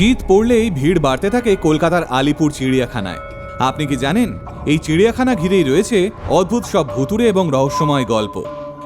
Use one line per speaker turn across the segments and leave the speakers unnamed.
শীত পড়লেই ভিড় বাড়তে থাকে কলকাতার আলিপুর চিড়িয়াখানায়। আপনি কি জানেন, এই চিড়িয়াখানা ঘিরেই রয়েছে অদ্ভুত সব ভুতুরে এবং রহস্যময় গল্প।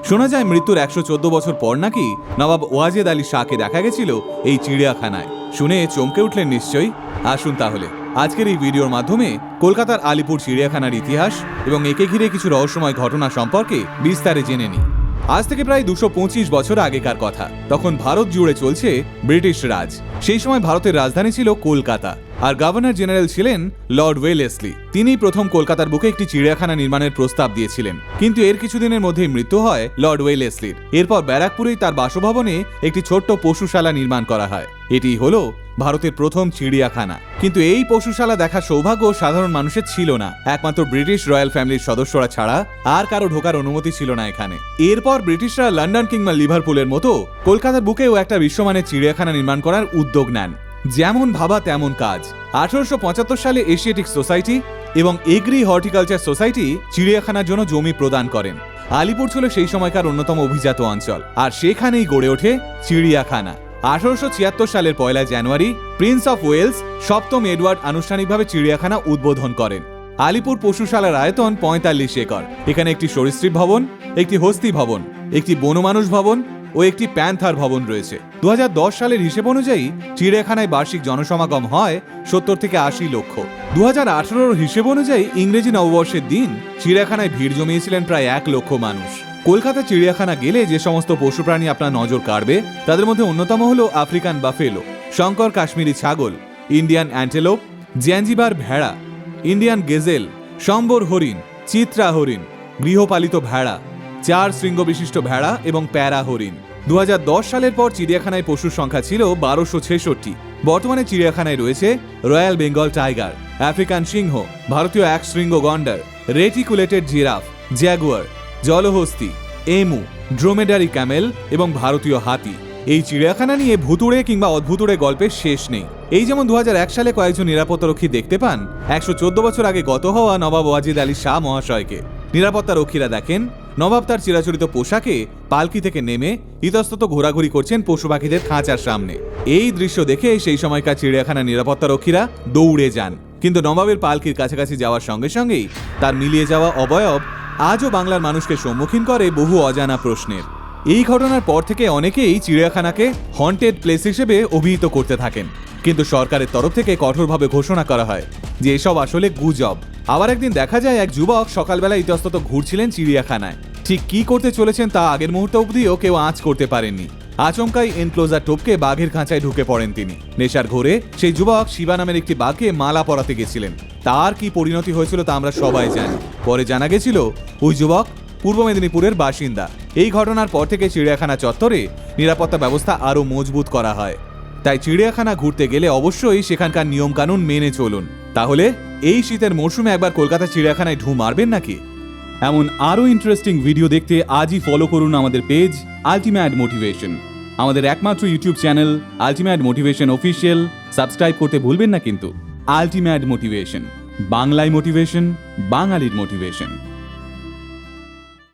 শোনা যায় মৃত্যুর একশো চোদ্দ বছর পর নাকি নবাব ওয়াজেদ আলী শাহকে দেখা গেছিল এই চিড়িয়াখানায়। শুনে চমকে উঠলেন নিশ্চয়ই। আসুন তাহলে, আজকের এই ভিডিওর মাধ্যমে কলকাতার আলিপুর চিড়িয়াখানার ইতিহাস এবং একে ঘিরে কিছু রহস্যময় ঘটনা সম্পর্কে বিস্তারে জেনে নিই। আজ থেকে প্রায় দুশো পঁচিশ বছর আগেকার কথা। তখন ভারত জুড়ে চলছে ব্রিটিশ রাজ। সেই সময় ভারতের রাজধানী ছিল কলকাতা। আর গভর্নর জেনারেল ছিলেন লর্ড ওয়েলেসলি তিনি প্রথম কলকাতার বুকে একটি চিড়িয়াখানা নির্মাণের প্রস্তাব দিয়েছিলেন। কিন্তু এর কিছুদিনের মধ্যেই মৃত্যু হয় লর্ড ওয়েলেসলির এরপর ব্যারাকপুরেই তার বাসভবনে একটি ছোট্ট পশুশালা নির্মাণ করা হয়। এটি হলো ভারতের প্রথম চিড়িয়াখানা। কিন্তু এই পশুশালা দেখার সৌভাগ্য সাধারণ মানুষের ছিল না। একমাত্র ব্রিটিশ রয়্যাল ফ্যামিলির সদস্যরা ছাড়া আর কারও ঢোকার অনুমতি ছিল না এখানে। এরপর ব্রিটিশরা লন্ডন কিংবা লিভারপুলের মতো কলকাতার বুকেও একটা বিশ্বমানের চিড়িয়াখানা নির্মাণ করার উদ্যোগ নেন। যেমন ভাবা তেমন কাজ। আঠারোশো পঁচাত্তর সালে এশিয়াটিক সোসাইটি এবং এগ্রি হর্টিকালচার সোসাইটি চিড়িয়াখানার জন্য জমি প্রদান করেন। আলিপুর ছিল সেই সময়কার অন্যতম অভিজাত অঞ্চল। আর সেখানেই গড়ে ওঠে চিড়িয়াখানা। আঠারোশো ছিয়াত্তর সালের পয়লা জানুয়ারি প্রিন্স অফ ওয়েলস সপ্তম এডওয়ার্ড আনুষ্ঠানিকভাবে চিড়িয়াখানা উদ্বোধন করেন। আলিপুর পশুশালার আয়তন পঁয়তাল্লিশ একর। এখানে একটি সরীসৃপ ভবন, একটি হস্তি ভবন, একটি বনমানুষ ভবন ও একটি প্যান্থার ভবন রয়েছে। দু হাজার দশ সালের হিসেব অনুযায়ী চিড়িয়াখানায় বার্ষিক জনসমাগম হয় সত্তর থেকে আশি লক্ষ। দু হাজার হিসেব অনুযায়ী ইংরেজি নববর্ষের দিন চিড়িয়াখানায় ভিড় জমিয়েছিলেন প্রায় এক লক্ষ মানুষ। কলকাতা চিড়িয়াখানা গেলে যে সমস্ত পশু প্রাণী আপনার নজর কাড়বে, তাদের মধ্যে অন্যতম হলো আফ্রিকান বাফেলো, শঙ্কর কাশ্মীরি ছাগল, ইন্ডিয়ান অ্যান্টেলোপ, জ্যাঞ্জিবার ভেড়া, ইন্ডিয়ান গেজেল, সম্বর হরিণ, চিত্রা হরিণ, গৃহপালিত ভেড়া। চার শৃঙ্গ বিশিষ্ট ভেড়া এবং প্যারা হরিণ। দু হাজার দশ সালের পর চিড়িয়াখানায় পশুর সংখ্যা ছিল বারোশো ছেষট্টি। বর্তমানে চিড়িয়াখানায় রয়েছে রয়্যাল বেঙ্গল টাইগার, আফ্রিকান সিংহ, ভারতীয় এক শৃঙ্গ গন্ডার, রেটিকুলেটেড জিরাফ, জ্যাগুয়ার, জলহস্তি, এমু, ড্রোমেডারি ক্যামেল এবং ভারতীয় হাতি। এই চিড়িয়াখানা নিয়ে ভুতুড়ে কিংবা অদ্ভুতুড়ে গল্পের শেষ নেই। এই যেমন দু হাজার এক সালে কয়েকজন নিরাপত্তারক্ষী দেখতে পান, একশো চোদ্দ বছর আগে গত হওয়া নবাব ওয়াজিদ আলী শাহ মহাশয়কে। নিরাপত্তা রক্ষীরা দেখেন নবাব তার চিরাচরিত পোশাকে পালকি থেকে নেমে ইতস্তত ঘোরাঘুরি করছেন পশু পাখিদের খাঁচার সামনে। এই দৃশ্য দেখে সেই সময়কার চিড়িয়াখানা নিরাপত্তা রক্ষীরা দৌড়ে যান। কিন্তু নবাবের পালকির কাছাকাছি যাওয়ার সঙ্গে সঙ্গেই তার মিলিয়ে যাওয়া অবয়ব আজও বাংলার মানুষকে সম্মুখীন করে বহু অজানা প্রশ্নের। এই ঘটনার পর থেকে অনেকেই চিড়িয়াখানাকে হন্টেড প্লেস হিসেবে অভিহিত করতে থাকেন। কিন্তু সরকারের তরফ থেকে কঠোরভাবে ঘোষণা করা হয় যে এসব আসলে গুজব। আবার একদিন দেখা যায় এক যুবক সকালবেলা ইতস্তত ঘুরছিলেন চিড়িয়াখানায়। ঠিক কি করতে চলেছেন তা আগের মুহূর্ত অবধিও কেউ আঁচ করতে পারেননি। আচমকাই এনক্লোজার টপকে বাঘের খাঁচায় ঢুকে পড়েন তিনি। নেশার ঘোরে সেই যুবক শিবা নামের একটি বাঘকে মালা পরাতে গেছিলেন। তার কি পরিণতি হয়েছিল তা আমরা সবাই জানি। পরে জানা গেছিল, ওই যুবক পূর্ব মেদিনীপুরের বাসিন্দা। এই ঘটনার পর থেকে চিড়িয়াখানা চত্বরে নিরাপত্তা ব্যবস্থা আরও মজবুত করা হয়। তাই চিড়িয়াখানা ঘুরতে গেলে অবশ্যই সেখানকার নিয়মকানুন মেনে চলুন। তাহলে এই শীতের মরশুমে একবার কলকাতা চিড়িয়াখানায় ঢু মারবেন নাকি? এমন আরও ইন্টারেস্টিং ভিডিও দেখতে আজই ফলো করুন আমাদের পেজ আলটিমেট মোটিভেশন আমাদের একমাত্র YouTube channel ultimate motivation official subscribe করতে ভুলবেন না কিন্তু। আলটিমেট মোটিভেশন বাংলায় মোটিভেশন বাঙালির মোটিভেশন